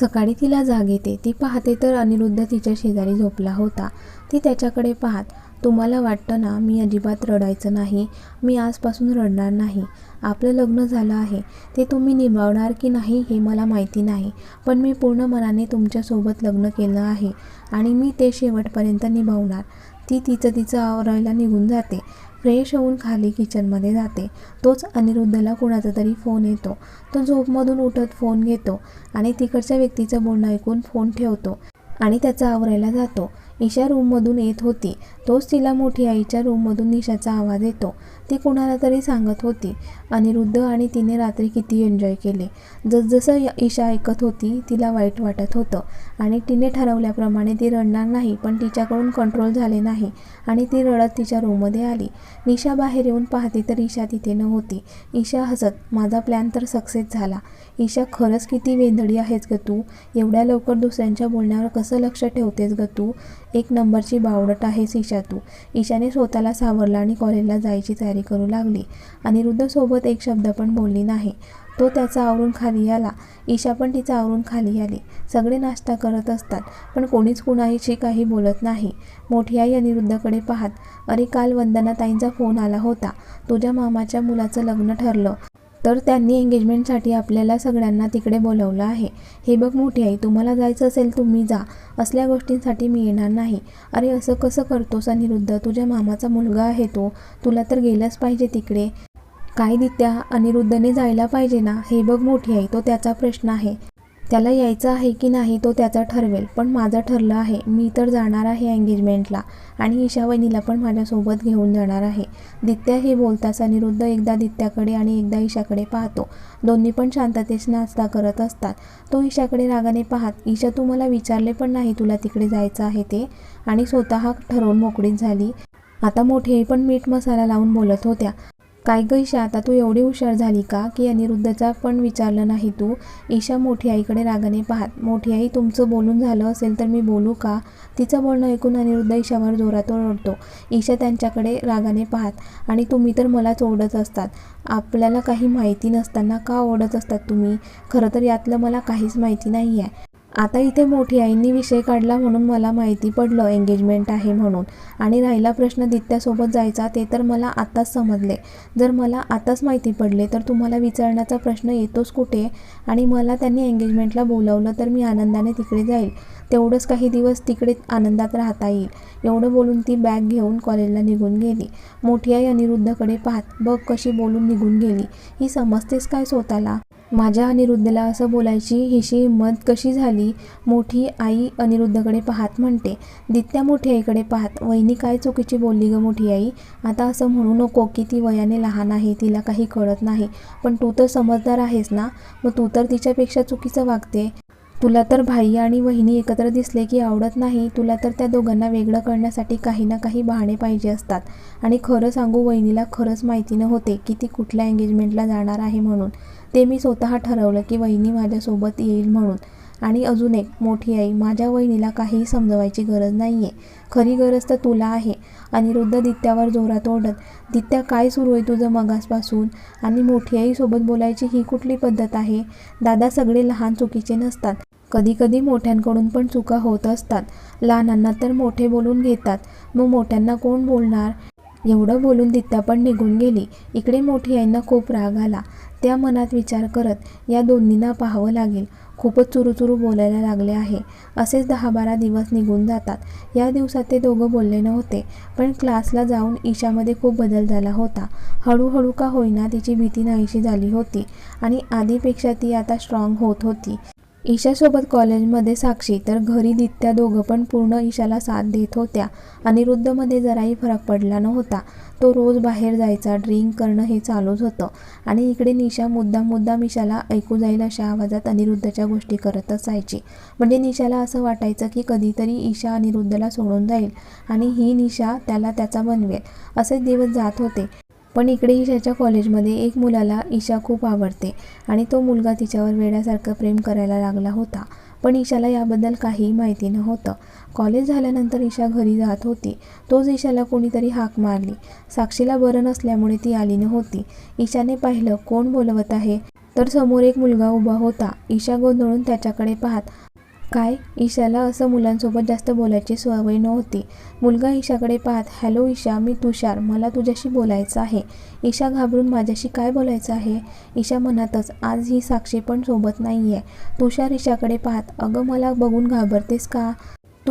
सकाळी तिला जाग येते. ती पाहते तर अनिरुद्ध तिच्या शेजारी झोपला होता. ती त्याच्याकडे पाहत तुम्हाला वाटतं ना मी अजिबात रडायचं नाही. मी आजपासून रडणार नाही. आपलं लग्न झालं आहे. ते तुम्ही निभावणार की नाही हे मला माहिती नाही. पण मी पूर्ण मनाने तुमच्यासोबत लग्न केलं आहे आणि मी ते शेवटपर्यंत निभावणार. ती तिचं तिचं आवरायला निघून जाते. फ्रेश होऊन खाली किचनमध्ये जाते. तोच अनिरुद्धला कुणाचा तरी फोन येतो. तो झोपमधून उठत फोन घेतो आणि तिकडच्या व्यक्तीचं बोलणं ऐकून फोन ठेवतो आणि त्याचा आवरायला जातो. ईशा रूममधून येत होती. तोच तिला मोठी आईच्या रूममधून निशाचा आवाज येतो. ती कुणाला तरी सांगत होती. अनिरुद्ध आणि तिने रात्री किती एन्जॉय केले. जसजसं य- ईशा ऐकत होती तिला वाईट वाटत होतं. आणि तिने ठरवल्याप्रमाणे ती रडणार नाही पण तिच्याकडून कंट्रोल झाले नाही आणि ती रडत तिच्या रूममध्ये आली. निशा बाहेर येऊन पाहते तर ईशा तिथे नव्हती. ईशा हसत माझा प्लॅन तर सक्सेस झाला. ईशा खरंच किती वेंधळी आहेस ग तू? एवढ्या लवकर दुसऱ्यांच्या बोलण्यावर कसं लक्ष ठेवतेस ग तू? एक नंबरची बावडट आहेस ईशा तू ईशाने स्वतःला सावरला आणि कॉलेजला जायची तयारी करू लागली. अनिरुद्धसोबत एक शब्द पण बोलली नाही. तो त्याचा आवरून खाली आला. ईशा पण तिचा आवरून खाली आली. सगळे नाश्ता करत असतात पण कोणीच कुणाहीशी काही बोलत नाही. मोठी आई अनिरुद्धकडे पाहत अरे काल वंदनाताईंचा फोन आला होता. तुझ्या मामाच्या मुलाचं लग्न ठरलं. तर त्यांनी एंगेजमेंटसाठी आपल्याला सगळ्यांना तिकडे बोलवलं आहे. हे बघ मोठी आई तुम्हाला जायचं असेल तुम्ही जा. असल्या गोष्टींसाठी मी येणार नाही. अरे असं कसं करतोस अनिरुद्ध? तुझ्या मामाचा मुलगा आहे तो. तुला तर गेलंच पाहिजे तिकडे. काय दित्या? अनिरुद्धने जायला पाहिजे ना? हे बघ मोठी आई तो त्याचा प्रश्न आहे. त्याला यायचं आहे की नाही तो त्याचा ठरवेल पण माझं ठरलं आहे. मी तर जाणार आहे एंगेजमेंटला आणि ईशा वहिनीला पण माझ्यासोबत घेऊन जाणार आहे. दित्या हे बोलताच अनिरुद्ध एकदा दित्याकडे आणि एकदा ईशाकडे पाहतो. दोन्ही पण शांततेस नाश्ता करत असतात. तो ईशाकडे रागाने पाहत ईशा तू मला विचारले पण नाही तुला तिकडे जायचं आहे ते? आणि स्वतः ठरवून मोकळीच झाली. आता मोठे पण मीठ मसाला लावून बोलत होत्या. काय ग ईशा आता तू एवढी हुशार झाली का की अनिरुद्धचा पण विचारलं नाही तू? ईशा मोठी आईकडे रागाने पाहत मोठी आई तुमचं बोलून झालं असेल तर मी बोलू का? तिचं बोलणं ऐकून अनिरुद्ध ईशावर जोरात ओरडतो. ईशा त्यांच्याकडे रागाने पाहत आणि तुम्ही तर मलाच ओरडत असतात. आपल्याला काही माहिती नसताना का ओरडत असतात तुम्ही? खरं तर यातलं मला काहीच माहिती नाही आहे आता इथे मोठी आईंनी विषय काढला म्हणून मला माहिती पडलं एंगेजमेंट आहे म्हणून. आणि राहिला प्रश्न दित्यासोबत जायचा ते तर मला आत्ताच समजले. जर मला आताच माहिती पडले तर तुम्हाला विचारण्याचा प्रश्न येतोच कुठे? आणि मला त्यांनी एंगेजमेंटला बोलावलं तर मी आनंदाने तिकडे जाईल. तेवढंच काही दिवस तिकडे आनंदात राहता येईल. एवढं बोलून ती बॅग घेऊन कॉलेजला निघून गेली. मोठी आई अनिरुद्धकडे पाहत बघ कशी बोलून निघून गेली. ही समजतेस काय स्वतःला? माझ्या अनिरुद्धला असं बोलायची हिशी हिंमत कशी झाली? मोठी आई अनिरुद्धकडे पाहत म्हणते दित्या मोठी आईकडे पाहत वहिनी काय चुकीची बोलली ग मोठी आई? आता असं म्हणू नको की ती वयाने लहान आहे तिला काही कळत नाही. पण तू तर समजदार आहेस ना? मग तू तर तिच्यापेक्षा चुकीचं वागते. तुला तर भाई आणि वहिनी एकत्र दिसले की आवडत नाही. तुला तर त्या दोघांना वेगळं करण्यासाठी काही ना काही बहाणे पाहिजे असतात. आणि खरं सांगू वहिनीला खरंच माहिती नव्हते की ती कुठल्या एंगेजमेंटला जाणार आहे म्हणून. ते मी स्वतः ठरवलं की वहिनी माझ्यासोबत येईल म्हणून. आणि अजून एक मोठी आई माझ्या वहिनीला काहीही समजवायची गरज नाही आहे खरी गरज तर तुला आहे. अनिरुद्ध दित्यावर जोरात ओढत दित्या काय सुरू आहे तुझं मगासपासून? आणि मोठी आईसोबत बोलायची ही कुठली पद्धत आहे? दादा सगळे लहान चुकीचे नसतात. कधी कधी मोठ्यांकडून पण चुका होत असतात. लहानांना तर मोठे बोलून घेतात. मग मोठ्यांना कोण बोलणार? एवढं बोलून दित्या पण निघून गेली. इकडे मोठी आईंना खूप राग आला. त्या मनात विचार करत या दोन्हींना पाहावं लागेल. खूपच चुरूचुरू बोलायला लागले आहे. असेच दहा बारा दिवस निघून जातात. या दिवसात ते दोघं बोलले नव्हते पण क्लासला जाऊन ईशामध्ये खूप बदल झाला होता. हळूहळू का होईना तिची भीती नाहीशी झाली होती आणि आधीपेक्षा ती आता स्ट्रॉंग होत होती. ईशासोबत कॉलेजमध्ये साक्षी तर घरी दित्या दोघं पण पूर्ण ईशाला साथ देत होत्या अनिरुद्धमध्ये जराही फरक पडला नव्हता. तो रोज बाहेर जायचा ड्रिंक करणं हे चालूच होतं आणि इकडे निशा मुद्दा मुद्दाम मिशाला ऐकू जाईल अशा आवाजात अनिरुद्धच्या गोष्टी करत असायची. म्हणजे निशाला असं वाटायचं की कधीतरी ईशा अनिरुद्धला सोडून जाईल आणि ही निशा त्याला त्याचा बनवेल असेच दिवस जात होते. पण इकडे ईशाच्या कॉलेजमध्ये एक मुलाला ईशा खूप आवडते आणि तो मुलगा तिच्यावर वेड्यासारखं प्रेम करायला लागला होता. पण ईशाला याबद्दल काहीही माहिती नव्हतं. कॉलेज झाल्यानंतर ईशा घरी जात होती. तोच ईशाला कोणीतरी हाक मारली. साक्षीला बरं नसल्यामुळे ती आली नव्हती. ईशाने पाहिलं कोण बोलवत आहे? तर समोर एक मुलगा उभा होता. ईशा गोंधळून त्याच्याकडे पाहत काय? ईशाला असं मुलांसोबत जास्त बोलायची सवय नव्हती. मुलगा ईशाकडे पाहत हॅलो ईशा मी तुषार. मला तुझ्याशी बोलायचं आहे. ईशा घाबरून माझ्याशी काय बोलायचं आहे? ईशा म्हणतच आज ही साक्षी पण सोबत नाही आहे तुषार ईशाकडे पाहत अगं मला बघून घाबरतेस का?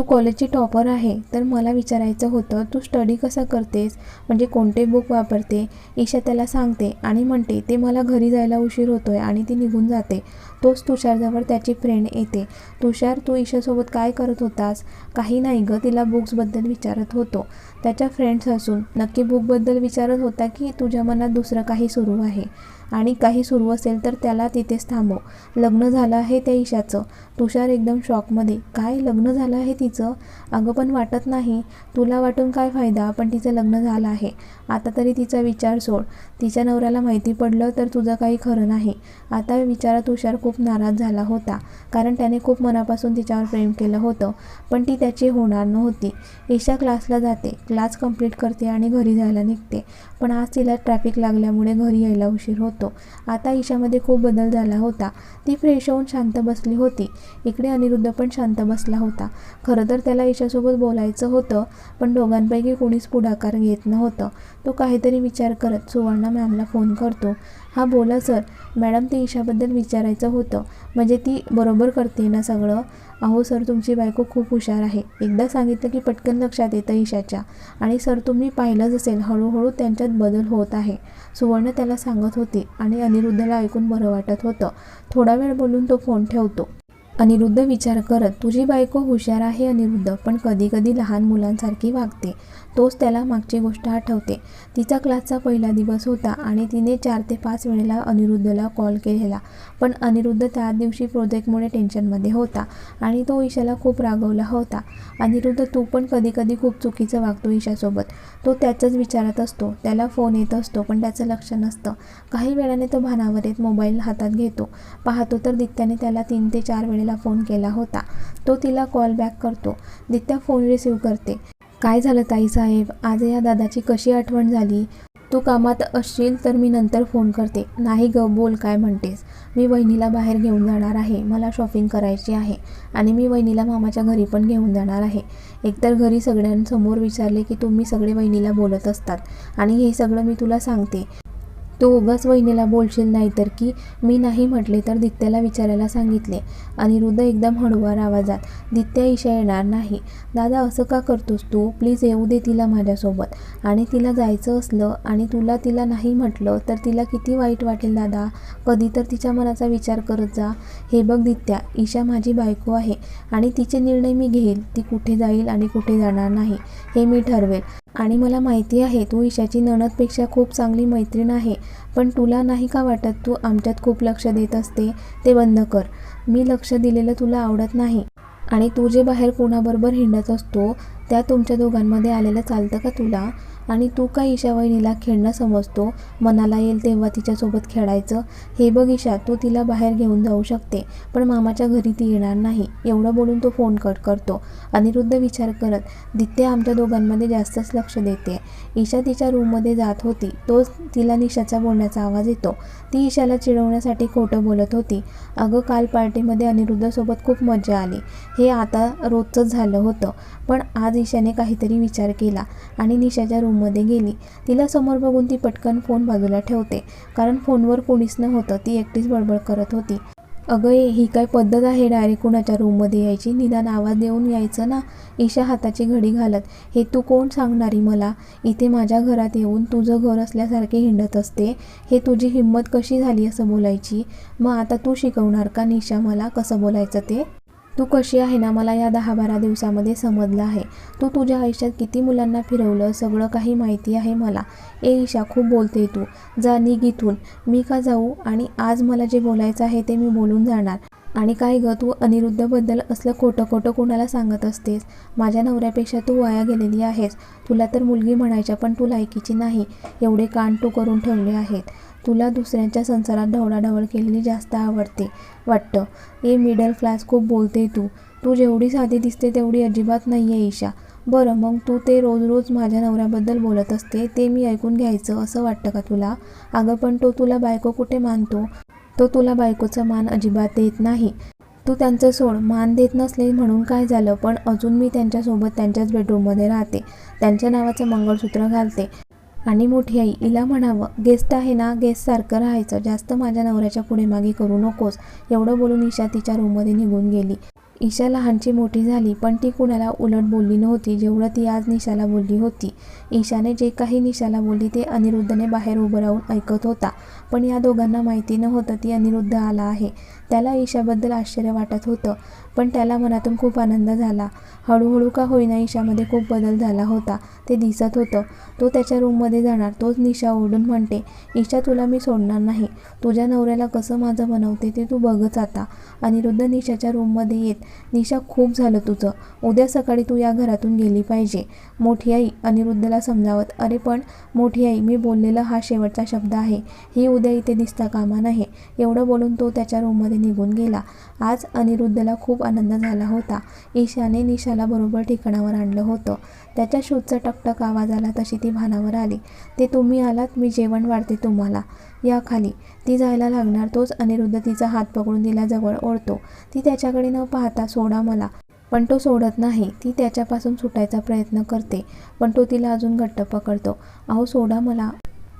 तू कॉलेजची टॉपर आहे तर मला विचारायचं होतं तू स्टडी कसा करतेस? म्हणजे कोणते बुक वापरते? ईशा त्याला सांगते आणि म्हणते ते मला घरी जायला उशीर होतोय आणि ती निघून जाते. तोच तुषारजवळ त्याची फ्रेंड येते. तुषार तू ईशासोबत काय करत होतास? काही नाही गं तिला बुक्सबद्दल विचारत होतो. त्याच्या फ्रेंड्स असून नक्की बुकबद्दल विचारत होता की तुझ्या मनात दुसरं काही सुरू आहे? आणि काही सुरू असेल तर त्याला तिथेच थांबव. लग्न झालं आहे त्या ईशाचं. तुषार एकदम शॉकमध्ये काय लग्न झालं आहे तिचं? अगं पण वाटत नाही. तुला वाटून काय फायदा? पण तिचं लग्न झालं आहे. आता तरी तिचा विचार सोड. तिच्या नवऱ्याला माहिती पडलं तर तुझं काही खरं नाही. आता विचारा तुषार खूप नाराज झाला होता कारण त्याने खूप मनापासून तिच्यावर प्रेम केलं होतं पण ती त्याची होणार नव्हती. ईशा क्लासला जाते. क्लास कंप्लीट करते आणि घरी जायला निघते. पण आज तिला ट्रॅफिक लागल्यामुळे घरी यायला उशीर होतो. आता ईशामध्ये खूप बदल झाला होता. ती फ्रेश होऊन शांत बसली होती. इकडे अनिरुद्ध पण शांत बसला होता. खरं तर त्याला ईशासोबत बोलायचं होतं पण दोघांपैकी कोणीच पुढाकार घेत नव्हतं. तो काहीतरी विचार करत सुवर्णा मॅमला फोन करतो. हा बोला सर. मॅडम ते ईशाबद्दल विचारायचं होतं. म्हणजे ती बरोबर करते ना सगळं? अहो सर तुमची बायको खूप हुशार आहे. एकदा सांगितलं की पटकन लक्षात येतं ईशाच्या. आणि सर तुम्ही पाहिलंच असेल हळूहळू त्यांच्यात बदल होत आहे. सुवर्ण त्याला सांगत होती आणि अनिरुद्धला ऐकून बरं वाटत होतं. थोडा वेळ बोलून तो फोन ठेवतो. अनिरुद्ध विचार करत तुझी बायको हुशार आहे अनिरुद्ध पण कधी कधी लहान मुलांसारखी वागते. तोच त्याला मागची गोष्ट आठवते. तिचा क्लासचा पहिला दिवस होता आणि तिने चार ते पाच वेळेला अनिरुद्धला कॉल केलेला. पण अनिरुद्ध त्या दिवशी प्रोजेक्टमुळे टेन्शनमध्ये होता आणि तो ईशाला खूप रागवला होता. अनिरुद्ध तू पण कधीकधी खूप चुकीचं वागतो ईशासोबत. तो त्याचंच विचारत असतो. त्याला फोन येत असतो पण त्याचं लक्ष नसतं. काही वेळाने तो भानावर येत मोबाईल हातात घेतो. पाहतो तर दित्याने त्याला तीन ते चार वेळेला फोन केला होता. तो तिला कॉल बॅक करतो. दित्या फोन रिसीव्ह करते. काय झालं ताईसाहेब आज या दादाची कशी आठवण झाली? तू कामात असशील तर मी नंतर फोन करते. नाही ग बोल काय म्हणतेस? मी वहिनीला बाहेर घेऊन जाणार आहे. मला शॉपिंग करायची आहे. आणि मी वहिनीला मामाच्या घरी पण घेऊन जाणार आहे. एकतर घरी सगळ्यांसमोर विचारले की तुम्ही सगळे वहिनीला बोलत असतात. आणि हे सगळं मी तुला सांगते. तू उगाच वहिनीला बोलशील नाही तर की मी नाही म्हटले तर दित्याला विचारायला सांगितले. अनिरुद्ध एकदम हळुवार आवाजात दित्या ईशा येणार नाही. दादा असं का करतोस तू? प्लीज येऊ दे तिला माझ्यासोबत. आणि तिला जायचं असलं आणि तुला तिला नाही म्हटलं तर तिला किती वाईट वाटेल दादा? कधी तर तिच्या मनाचा विचार करत जा. हे बघ दित्या ईशा माझी बायको आहे आणि तिचे निर्णय मी घेईल. ती कुठे जाईल आणि कुठे जाणार नाही हे मी ठरवेल. आणि मला माहिती आहे तू ईशाची नणदपेक्षा खूप चांगली मैत्रीण आहे पण तुला नाही का वाटत तू आमच्यात खूप लक्ष देत असते? ते बंद कर. मी लक्ष दिलेलं तुला आवडत नाही. आणि तू जे बाहेर कोणाबरोबर हिंडत असतो त्या तुमच्या दोघांमध्ये आलेलं चालतं का तुला? आणि तू का ईशा वहिनीला खेळणं समजतो? मनाला येईल तेव्हा तिच्यासोबत खेळायचं. हे बघ ईशा तू तिला बाहेर घेऊन जाऊ शकते पण मामाच्या घरी ती येणार नाही. एवढं बोलून तो फोन कट करतो. अनिरुद्ध विचार करत दित्य आमच्या दोघांमध्ये जास्तच लक्ष देते. ईशा तिच्या रूममध्ये जात होती. तोच तिला निशाचा बोलण्याचा आवाज येतो. ती ईशाला चिडवण्यासाठी खोटं बोलत होती. अगं काल पार्टीमध्ये अनिरुद्धसोबत खूप मजा आली. हे आता रोजचंच झालं होतं. पण आज ईशाने काहीतरी विचार केला आणि निशाच्या रूम रूममध्ये गेली. तिला समोर बघून ती पटकन फोन बाजूला ठेवते. कारण फोनवर कोणीच नव्हतं. ती एकटीच बडबड करत होती. अगं ही काय पद्धत आहे डायरेक्ट कुणाच्या रूममध्ये यायची? निदान आवाज देऊन यायचं ना? ईशा हाताची घडी घालत हे तू कोण सांगणारी मला? इथे माझ्या घरात येऊन तुझं घर असल्यासारखे हिंडत असते. हे तुझी हिंमत कशी झाली असं बोलायची? मग आता तू शिकवणार का निशा मला? कसं बोलायचं ते? तू कशी आहे ना मला या दहा बारा दिवसामध्ये समजलं आहे. तू तुझ्या आयुष्यात किती मुलांना फिरवलं सगळं काही माहिती आहे मला. ए ईशा खूप बोलते तू. जा निघ इथून. मी का जाऊ आणि आज मला जे बोलायचं आहे ते मी बोलून जाणार. आणि काय ग तू अनिरुद्धबद्दल असलं खोटं खोटं कोणाला सांगत असतेस? माझ्या नवऱ्यापेक्षा तू वाया गेलेली आहेस. तुला तर मुलगी म्हणायच्या पण तू लायकीची नाही. एवढे कान तू करून ठेवले आहेत. तुला दुसऱ्यांच्या संसारात ढवळाढवळ केलेली जास्त आवडते वाटतं. ए मिडल क्लास खूप बोलते तू. तू जेवढी साधी दिसते तेवढी अजिबात नाही आहे ईशा. बरं मग तू ते रोज रोज माझ्या नवऱ्याबद्दल बोलत असते ते मी ऐकून घ्यायचं असं वाटतं का तुला? अगं पण तो तुला बायको कुठे मानतो? तो तुला बायकोचा मान अजिबात देत नाही. तू त्यांचं सोड मान देत नसले म्हणून काय झालं? पण अजून मी त्यांच्यासोबत त्यांच्याच बेडरूममध्ये राहते. त्यांच्या नावाचं मंगळसूत्र घालते. आणि मोठी आई हिला म्हणावं गेस्ट आहे ना गेस्टसारखं राहायचं. जास्त माझ्या नवऱ्याच्या पुढे मागे करू नकोस. एवढं बोलून ईशा तिच्या रूममध्ये निघून गेली. ईशा लहानची मोठी झाली पण ती कुणाला उलट बोलली नव्हती जेवढं ती आज निशाला बोलली होती. ईशाने जे काही निशाला बोलली ते अनिरुद्धने बाहेर उभं राहून ऐकत होता. पण या दोघांना माहिती नव्हतं ती अनिरुद्ध आला आहे. त्याला ईशाबद्दल आश्चर्य वाटत होतं पण त्याला मनातून खूप आनंद झाला. हळूहळू का होईना ईशामध्ये खूप बदल झाला होता ते दिसत होतं. तो त्याच्या रूममध्ये जाणार तोच निशा ओरडून म्हणते ईशा तुला मी सोडणार नाही. तुझ्या नवऱ्याला कसं माझं बनवते ते तू बघच आता. अनिरुद्ध निशाच्या रूममध्ये येत निशा खूप झालं तुझं. उद्या सकाळी तू या घरातून गेली पाहिजे. मोठी आई अनिरुद्धला समजावत. अरे पण मोठी आई मी बोललेला हा शेवटचा शब्द आहे. ही उद्या इथे दिसता कामा नाही एवढं बोलून तो त्याच्या रूममध्ये निघून गेला. आज अनिरुद्धला खूप आनंद झाला होता. ईशाने निशाला बरोबर ठिकाणावर आणलं होतं. त्याच्या शूजचा टकटक आवाज आला तशी ती भानावर आली. ते तुम्ही आलात मी जेवण वाढते तुम्हाला. या खाली. ती जायला लागणार तोच अनिरुद्ध तिचा हात पकडून तिला जवळ ओढतो. ती त्याच्याकडे न पाहता सोडा मला. पण तो सोडत नाही. ती त्याच्यापासून सुटायचा प्रयत्न करते पण तो तिला अजून घट्ट पकडतो. अहो सोडा मला.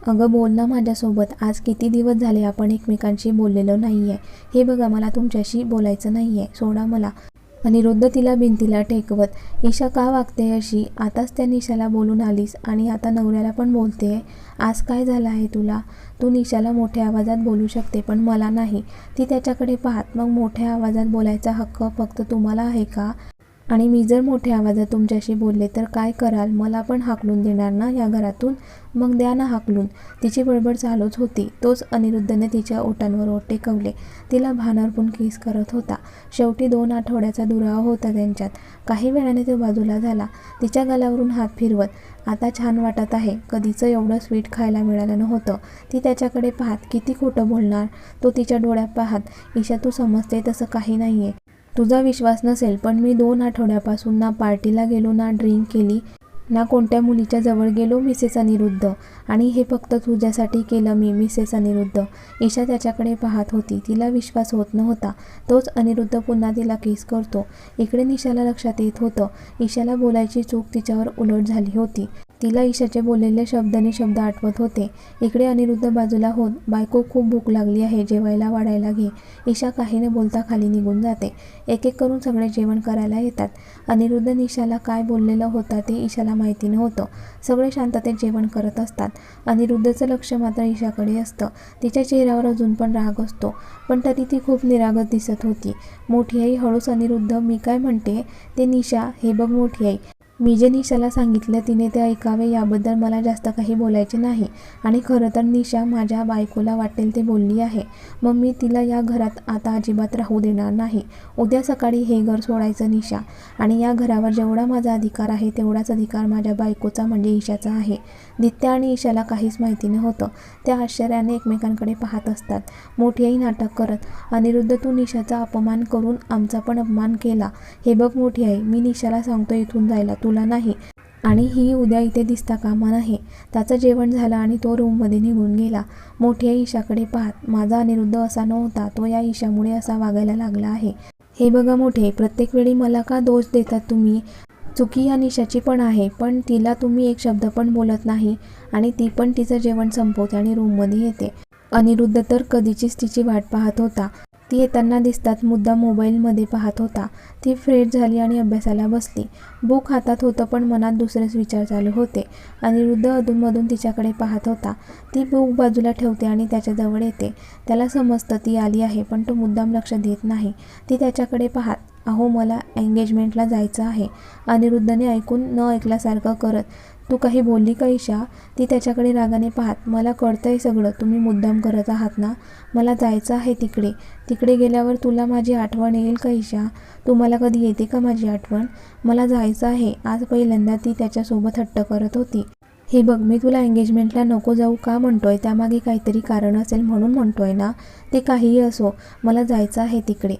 अगं बोल ना माझ्यासोबत. आज किती दिवस झाले आपण एकमेकांशी बोललेलो नाही आहे हे बघा मला तुमच्याशी बोलायचं नाही आहे सोडा मला. अनिरुद्ध तिला भिंतीला टेकवत ईशा का वागते अशी? आताच त्या निशाला बोलून आलीस आणि आता नवऱ्याला पण बोलते आहे आज काय झालं आहे तुला? तू निशाला मोठ्या आवाजात बोलू शकते पण मला नाही. ती त्याच्याकडे पाहत मग मोठ्या आवाजात बोलायचा हक्क फक्त तुम्हाला आहे का? आणि मी जर मोठ्या आवाजात तुमच्याशी बोलले तर काय कराल? मला पण हाकलून देणार ना या घरातून? मग द्या ना हाकलून. तिची बडबड चालूच होती. तोच अनिरुद्धने तिच्या ओटांवर ओट टेकवले. तिला भानारपून केस करत होता. शेवटी दोन आठवड्याचा दुरावा होता त्यांच्यात. काही वेळाने तो बाजूला झाला. तिच्या गालावरून हात फिरवत. आता छान वाटत आहे. कधीचं एवढं स्वीट खायला मिळालं नव्हतं. ती त्याच्याकडे पाहत किती खोटं बोलणार? तो तिच्या डोळ्यात पाहत ईशा तू समजते तसं काही नाही आहे तुझा विश्वास नसेल पण मी दोन आठवड्यापासून ना पार्टीला गेलो ना ड्रिंक केली ना कोणत्या मुलीच्या जवळ गेलो मिसेस अनिरुद्ध. आणि हे फक्त तुझ्यासाठी केलं मी मिसेस अनिरुद्ध. ईशा त्याच्याकडे पाहत होती. तिला विश्वास होत नव्हता. तोच अनिरुद्ध पुन्हा तिला केस करतो. इकडे निशाला लक्षात येत होतं. ईशाला बोलायची चूक तिच्यावर उलट झाली होती. तिला ईशाचे बोललेले शब्दाने शब्द आठवत होते. इकडे अनिरुद्ध बाजूला होत बायको खूप भूक लागली आहे जेवायला वाढायला घे. ईशा काही न बोलता खाली निघून जाते. एक एक करून सगळे जेवण करायला येतात. अनिरुद्ध निशाला काय बोललेलं होता ते ईशाला माहिती नव्हतं. सगळे शांततेत जेवण करत असतात. अनिरुद्धचं लक्ष मात्र ईशाकडे असतं. तिच्या चेहऱ्यावर अजून पण राग असतो. पण तरी ती खूप निरागत दिसत होती. मोठी आई हळूच अनिरुद्ध मी काय म्हणते ते निशा हे बघ मोठी आई मी जे निशाला सांगितलं तिने ते ऐकावे याबद्दल मला जास्त काही बोलायचे नाही. आणि खरं तर निशा माझ्या बायकोला वाटेल ते बोलली आहे. मग मी तिला या घरात आता अजिबात राहू देणार नाही. उद्या सकाळी हे घर सोडायचं निशा. आणि या घरावर जेवढा माझा अधिकार आहे तेवढाच अधिकार माझ्या बायकोचा म्हणजे ईशाचा आहे. दित्या आणि ईशाला काहीच माहिती नव्हतं. त्या आश्चर्याने एकमेकांकडे पाहत असतात. मोठी नाटक करत अनिरुद्ध तू निशाचा अपमान करून आमचा पण अपमान केला. हे बघ मोठी आई मी निशाला सांगतो इथून जायला. तुला नाही. आणि ही उद्या इथे दिसता कामा नाही. त्याचं जेवण झालं आणि तो रूममध्ये निघून गेला. मोठ्या ईशाकडे पाहत माझा अनिरुद्ध असा नव्हता. तो या ईशामुळे असा वागायला लागला आहे. हे बघा मोठे प्रत्येक वेळी मला का दोष देतात तुम्ही? चुकी या निशाची पण आहे पण तिला तुम्ही एक शब्द पण बोलत नाही आणि ती पण तिचं जेवण संपवते आणि रूममध्ये येते. अनिरुद्ध तर कधीचीच तिची वाट पाहत होता. ती येताना दिसतात मुद्दा मोबाईलमध्ये पाहत होता. ती फ्रेश झाली आणि अभ्यासाला बसली. बुक हातात होतं पण मनात दुसरेच विचार चालू होते. अनिरुद्ध अधूनमधून तिच्याकडे पाहत होता. ती बुक बाजूला ठेवते आणि त्याच्याजवळ येते. त्याला समजतं ती आली आहे पण तो मुद्दाम लक्ष देत नाही. ती त्याच्याकडे पाहत अहो मला एंगेजमेंटला जायचं आहे. अनिरुद्धने ऐकून न ऐकल्यासारखं करत तू काही बोलली का ईशा? ती त्याच्याकडे रागाने पाहत मला कळतंय सगळं. तुम्ही मुद्दाम करत आहात ना? मला जायचं आहे तिकडे. तिकडे गेल्यावर तुला माझी आठवण येईल का ईशा? तुम्हाला कधी येते का माझी आठवण? मला जायचं आहे. आज पहिल्यांदा ती त्याच्यासोबत हट्ट करत होती. हे बघ मी तुला एंगेजमेंटला नको जाऊ का म्हणतोय? त्यामागे काहीतरी कारण असेल म्हणून म्हणतोय ना? ते काहीही असो मला जायचं आहे तिकडे.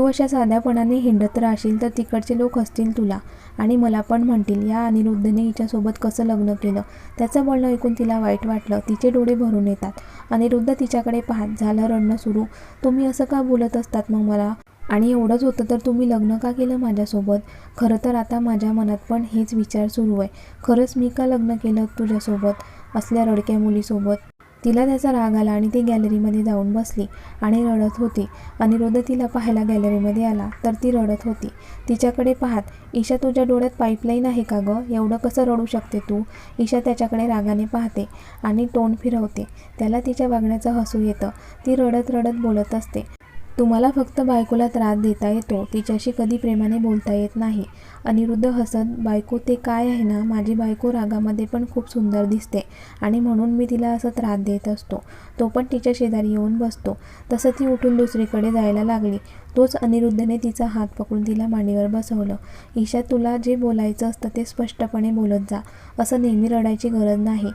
तू अशा साध्यापणाने हिंडत राहशील तर तिकडचे लोक हसतील तुला. आणि मला पण म्हणतील या अनिरुद्धने हिच्यासोबत कसं लग्न केलं त्याचं बोलणं ऐकून तिला वाईट वाटलं. तिचे डोळे भरून येतात. अनिरुद्ध तिच्याकडे पाहत झालं रडणं सुरू. तुम्ही असं का बोलत असतात मग मला? आणि एवढंच होतं तर तुम्ही लग्न का केलं माझ्यासोबत? खरं तर आता माझ्या मनात पण हेच विचार सुरू आहे. खरंच मी का लग्न केलं तुझ्यासोबत? असल्या रडक्या मुलीसोबत. तिला त्याचा राग आला आणि ती गॅलरीमध्ये जाऊन बसली आणि रडत होती. अनिरुद्ध तिला पाहायला गॅलरीमध्ये आला तर ती रडत होती. तिच्याकडे पाहत ईशा तुझ्या डोळ्यात पाईपलाईन आहे का गं? एवढं कसं रडू शकते तू? ईशा त्याच्याकडे रागाने पाहते आणि तोंड फिरवते. त्याला तिच्या वागण्याचं हसू येतं. ती रडत रडत बोलत असते. तुम्हाला फक्त बायकोला त्रास देता येतो. तिच्याशी कधी प्रेमाने बोलता येत नाही. अनिरुद्ध हसत बायको ते काय आहे ना? माझी बायको रागामध्ये पण खूप सुंदर दिसते आणि म्हणून मी तिला असं त्रास देत असतो. तो पण तिच्या शेजारी येऊन बसतो. तसं ती उठून दुसरीकडे जायला लागली. तोच अनिरुद्धने तिचा हात पकडून तिला मांडीवर बसवलं. ईशा तुला जे बोलायचं असतं ते स्पष्टपणे बोलत जा. असं नेहमी रडायची गरज नाही.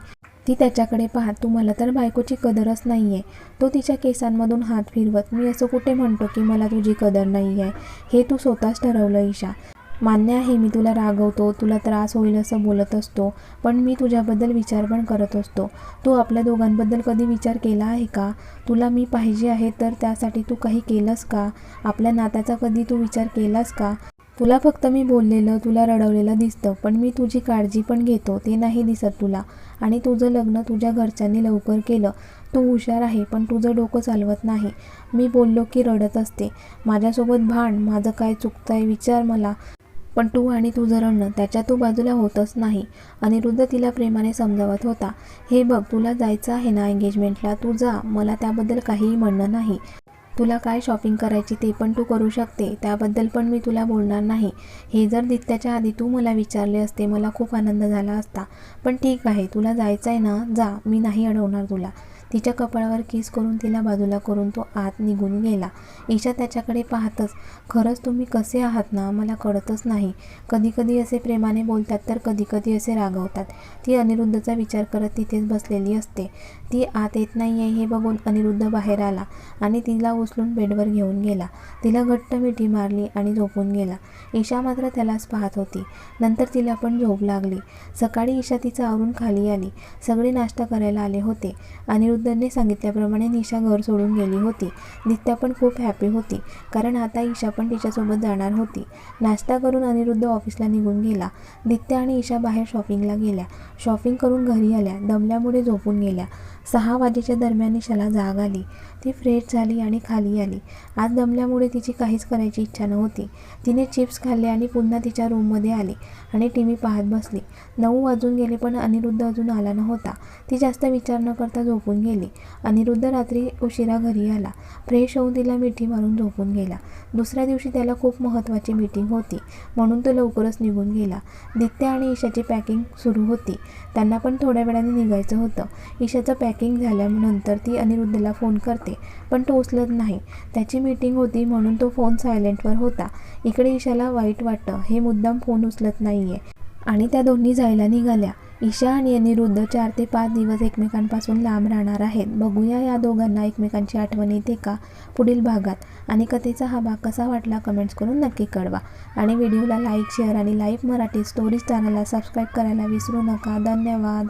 ती त्याच्याकडे पाहत तुम्हाला तर बायकोची कदरच नाही आहे तो तिच्या केसांमधून हात फिरवत मी असं कुठे म्हणतो की मला तुझी कदर नाही आहे हे तू स्वतःच ठरवलं ईशा. मान्य आहे मी तुला रागवतो तुला त्रास होईल असं बोलत असतो पण मी तुझ्याबद्दल विचार पण करत असतो. तू आपल्या दोघांबद्दल कधी विचार केला आहे का? तुला मी पाहिजे आहे तर त्यासाठी तू काही केलंस का? आपल्या नात्याचा कधी तू विचार केलास का? तुला फक्त मी बोललेलं तुला रडवलेलं दिसतं पण मी तुझी काळजी पण घेतो ते नाही दिसत तुला. आणि तुझं लग्न तुझ्या घरच्यांनी लवकर केलं. तू हुशार आहे पण तुझं डोकं चालवत नाही. मी बोललो की रडत असते. माझ्यासोबत भांड माझं काय चुकतं आहे विचार मला. पण तू आणि तुझं रडणं त्याच्या तू बाजूला होतच नाही. अनिरुद्ध तिला प्रेमाने समजावत होता. हे बघ तुला जायचं आहे ना एंगेजमेंटला तू जा. मला त्याबद्दल काहीही म्हणणं नाही. तुला काय शॉपिंग करायची ते पण तू करू शकते त्याबद्दल पण मी तुला बोलणार नाही. हे जर दित्याच्या आधी तू मला विचारले असते मला खूप आनंद झाला असता. पण ठीक आहे तुला जायचं आहे ना जा मी नाही अडवणार तुला. तिच्या कपाळावर किस करून तिला बाजूला करून तो आत निघून गेला. ईशा त्याच्याकडे पाहतच खरंच तुम्ही कसे आहात ना मला कळतच नाही. कधीकधी असे प्रेमाने बोलतात तर कधी कधी असे रागवतात. ती अनिरुद्धचा विचार करत तिथेच बसलेली असते. ती आत येत नाही आहे हे बघून अनिरुद्ध बाहेर आला आणि तिला उचलून बेडवर घेऊन गेला. तिला घट्ट मिठी मारली आणि झोपून गेला. ईशा मात्र त्यालाच पाहत होती. नंतर तिला पण झोप लागली. सकाळी ईशा तिचं आवरून खाली आली. सगळे नाश्ता करायला आले होते. अनिरुद्धने सांगितल्याप्रमाणे निशा घर सोडून गेली होती. नित्या पण खूप हॅपी होती. कारण आता ईशा पण तिच्यासोबत जाणार होती. नाश्ता करून अनिरुद्ध ऑफिसला निघून गेला. नित्या आणि ईशा बाहेर शॉपिंगला गेल्या. शॉपिंग करून घरी आल्या. दमल्यामुळे झोपून गेल्या. सहा वाजेच्या दरम्यान ईशाला जाग आली. ती फ्रेश झाली आणि खाली आली. आज दमल्यामुळे तिची काहीच करायची इच्छा नव्हती. तिने चिप्स खाल्ले आणि पुन्हा तिच्या रूममध्ये आली आणि टी व्ही पाहत बसली. नऊ वाजून गेले पण अनिरुद्ध अजून आला नव्हता. ती जास्त विचार न करता झोपून गेली. अनिरुद्ध रात्री उशिरा घरी आला. फ्रेश होऊन तिला मिठी मारून झोपून गेला. दुसऱ्या दिवशी त्याला खूप महत्त्वाची मीटिंग होती. म्हणून तो लवकरच निघून गेला. दित्या आणि ईशाची पॅकिंग सुरू होती. त्यांना पण थोड्या वेळाने निघायचं होतं. ईशाचं पॅकिंग झाल्यानंतर ती अनिरुद्धला फोन करते. पण तो उचलत नाही. त्याची मीटिंग होती म्हणून तो फोन सायलेंटवर होता. इकडे ईशाला वाईट वाटतं. हे मुद्दाम फोन उचलत नाही आहे आणि त्या दोन्ही जायला निघाल्या. ईशा आणि अनिरुद्ध चार ते पाच दिवस एकमेकांपासून लांब राहणार आहेत. बघूया या दोघांना एकमेकांची आठवण येते का? पुढील भागात. आणि कथेचा हा भाग कसा वाटला कमेंट्स करून नक्की कळवा. आणि व्हिडिओला लाईक शेअर आणि लाईव्ह मराठी स्टोरीज चॅनलला सबस्क्राईब करायला विसरू नका. धन्यवाद.